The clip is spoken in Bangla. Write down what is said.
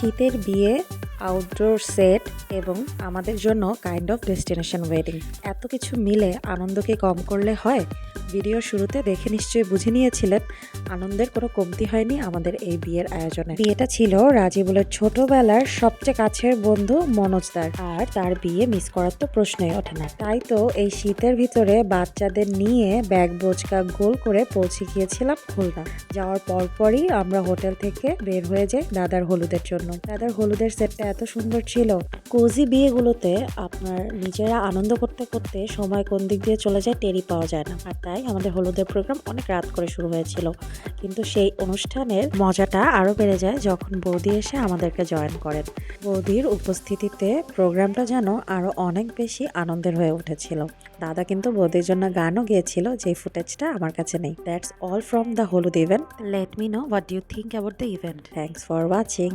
শীতের বিয়ে আউটডোর সেট এবং আমাদের জন্য কাইন্ড অফ ডেস্টিনেশন ওয়েডিং এত কিছু মিলে আনন্দকে কম করলে হয়? ভিডিও শুরুতে দেখে নিশ্চয়ই বুঝে নিয়েছিলেন, আনন্দের কোনো কমতি হয়নি আমাদের এই বিয়ের আয়োজনে। বিয়েটা ছিল রাজিবুলের ছোটবেলার সবচেয়ে কাছের বন্ধু মনোজদার আর তার বিয়ে মিস করার তো প্রশ্নই ওঠে না। তাই তো এই শীতের ভিতরে বাচ্চাদের নিয়ে ব্যাগ বোচকা গোল করে পৌঁছে গিয়েছিলাম খুলনা। যাওয়ার পরপরই আমরা হোটেল থেকে বের হয়ে যাই দাদার হলুদের জন্য। দাদার হলুদের সেটটা এত সুন্দর ছিল। কোজি বিয়েগুলোতে আপনার নিজেরা আনন্দ করতে করতে সময় কোন দিক দিয়ে চলে যায় টেরি পাওয়া যায় না। আর তাই আমাদের হলুদের প্রোগ্রাম অনেক রাত করে শুরু হয়েছিল। কিন্তু সেই অনুষ্ঠানের মজাটা আরও বেড়ে যায় যখন বৌদি এসে আমাদেরকে জয়েন করেন। বৌদির উপস্থিতিতে প্রোগ্রামটা যেন আরও অনেক বেশি আনন্দের হয়ে উঠেছিল। দাদা কিন্তু বৌদির জন্য গানও গিয়েছিল যে ফুটেজটা আমার কাছে নেই। That's all from the holud event let me know what you think about the event thanks for watching